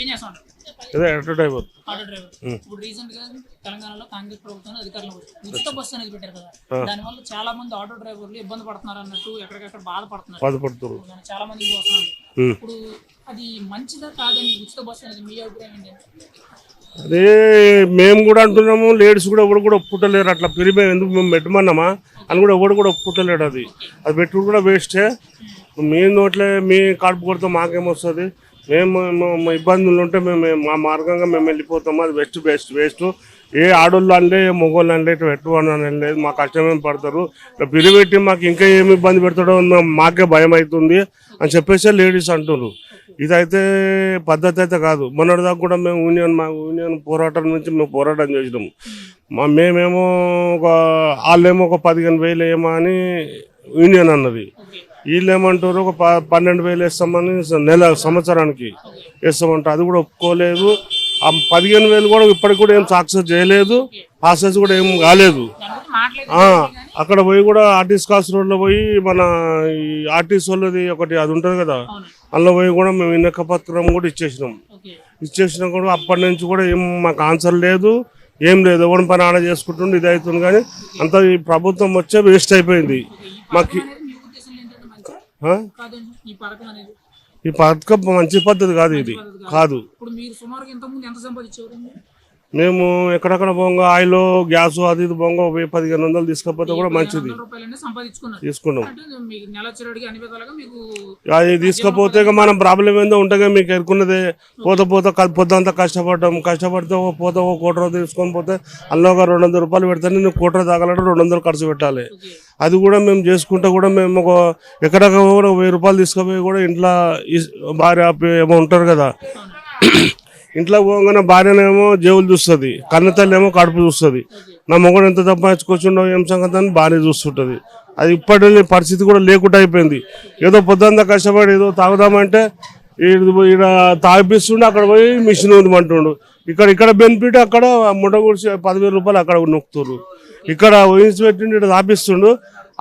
ఏం చేస్తాం ఇదే ఆటో డ్రైవర్ ఆటో డ్రైవర్ ఇప్పుడు రీసెంట్గా తెలంగాణలో కాంగ్రెస్ ప్రభుత్వం అధికారంలో ఉచిత బస్సు అనేది పెట్టారు కదా. దానివల్ల చాలా మంది ఆటో డ్రైవర్లు ఇబ్బంది పడుతున్నారు అన్నట్టు ఎక్కడికక్కడ బాధపడుతున్నారు. చాలా మంది. ఇప్పుడు అది మంచిదా కాదని ఉచిత బస్సు అనేది మీ అభిప్రాయం ఏంటి? అదే మేము కూడా అంటున్నాము లేడీస్ కూడా ఎవరు కూడా ఒప్పుకుంటలేరు. అట్లా పెరిగి మేము ఎందుకు మేము పెట్టమన్నామా? అని కూడా ఎవడు కూడా ఒప్పుకుంటలేడు అది. అది పెట్టుడు కూడా వేస్టే మీ నోట్లే మీ కడుపు కొడితే మాకేమొస్తుంది మేము మా- ఇబ్బందులు ఉంటే మేము మా మార్గంగా మేము వెళ్ళిపోతాము. అది బెస్ట్ బెస్ట్ వేస్ట్ ఏ ఆడోళ్ళు అనలే ఏ మొగోళ్ళు అనలే ఇటు పెట్టుకోవాలని అని అనలేదు మా కష్టమేం పడతారు. ఇట్లా పెట్టి మాకు ఇంకా ఏమి ఇబ్బంది పెడతాడో మాకే భయం అవుతుంది అని చెప్పేసి లేడీస్ అంటున్నారు ఇదైతే పద్ధతి అయితే కాదు. మొన్నటిదాకా కూడా మేము యూనియన్ మా యూనియన్ పోరాటం నుంచి మేము పోరాటం చేసినాము. మా మేమేమో ఒక వాళ్ళేమో ఒక పదిహేను వేలు ఏమో అని యూనియన్ అన్నది వీళ్ళు ఏమంటారు ఒక ప- పన్నెండు వేలు వేస్తామని నెల సంవత్సరానికి వేస్తామంటారు. అది కూడా ఒప్పుకోలేదు. ఆ పదిహేను వేలు కూడా ఇప్పటికి కూడా ఏం సాక్సెస్ చేయలేదు. ప్రాసెస్ కూడా ఏం కాలేదు. అక్కడ పోయి కూడా ఆర్టీస్ కాస్ రోడ్లో పోయి మన ఈ ఆర్టీస్ వాళ్ళది ఒకటి అది ఉంటుంది కదా? అందులో పోయి కూడా మేము ఇన్నక పత్రం కూడా ఇచ్చేసినాం. ఇచ్చేసినా కూడా అప్పటి నుంచి కూడా ఏం మాకు ఆన్సర్ లేదు. ఏం లేదు. ఎవరి పని ఆడ చేసుకుంటుండే ఇది అవుతుంది. కానీ అంత ఈ ప్రభుత్వం వచ్చే వేస్ట్ అయిపోయింది. మాకు అనేది మీ ఉద్దేశం ఏంటంటే మంచిదా ఆ? కాదండి ఈ పథకం మంచి పద్ధతి కాదు ఇది. కాదు. ఇప్పుడు మీరు సుమారుగా ఇంతకుముందు ఎంత మేము ఎక్కడెక్కడ పోంగా ఆయిల్ గ్యాస్ అది ఇది వెయ్యి పదిహేను వందలు తీసుకపోతే కూడా మంచిది. తీసుకున్నాం. అది తీసుకపోతే మనం ప్రాబ్లం ఏందో ఉంటుందిగా మీకు ఎరుకున్నదే. పోత పోత పొద్దంతా కష్టపడ్డాం. కష్టపడితే పోత ఓ కోటర తీసుకొని పోతే అందులో ఒక రెండు వందల రూపాయలు పెడితే నేను కోటర తాగాలంటే రెండు వందలు ఖర్చు పెట్టాలి. అది కూడా మేము చేసుకుంటే కూడా మేము ఒక ఎక్కడెక్కడ కూడా వెయ్యి రూపాయలు తీసుకుపోయి కూడా ఇంట్లో భార్య ఏమో ఉంటారు కదా. ఇంట్లో పోగానే భార్యనేమో జేవులు చూస్తుంది కన్నతల్లి ఏమో కడుపు చూస్తుంది. నా మొగడు ఎంత సంపాదించుకొచ్చిండో ఏం సంగతి అని భార్య చూస్తుంటుంది. అది ఇప్పటి పరిస్థితి కూడా లేకుండా అయిపోయింది. ఏదో పొద్దుంతా కష్టపడి ఏదో తాగుదామంటే ఈడ తాగిపిస్తుండే అక్కడ పోయి మిషన్ ఉంది అంటుండు ఇక్కడ ఇక్కడ బెనిఫిట్ అక్కడ ముఠ పదివేల రూపాయలు అక్కడ నొక్కుతురు ఇక్కడ వహించి పెట్టిండు ఇక్కడ తాపిస్తుండు.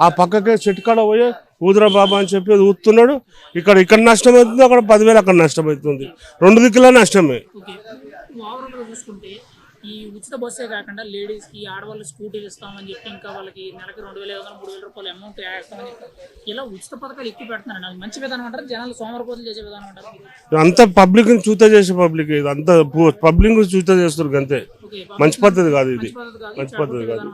ఆ పక్కకే చెట్టు కాడ పోయి ఊదురా బాబా అని చెప్పి ఊతున్నాడు ఇక్కడ ఇక్కడ నష్టం అవుతుంది అక్కడ పదివేలు అక్కడ నష్టం అవుతుంది. రెండు దిక్కుల నష్టమే. చూసుకుంటే ఈ ఉచిత బస్సే కాకుండా లేడీస్కి ఆడవాళ్ళు స్కూటీలు ఇస్తామని చెప్పి ఇంకా వాళ్ళకి నెలకి రెండు వేల ఐదు వందలు మూడు వేల రూపాయలు అమౌంట్ వేస్తామని చెప్పి ఇలా ఉచిత పథకాలు ఎక్కువ పెడుతున్నారు. అది మంచి విధానం అంటారు? జనాలు సోమరపోతులు చేసే విధానం అంటారు? అంతా పబ్లిక్ చూత చేసే పబ్లిక్ ఇది. అంతా పబ్లిక్ చూత చేస్తారు అంతే మంచి పద్ధతి కాదు ఇది. మంచి పద్ధతి కాదు.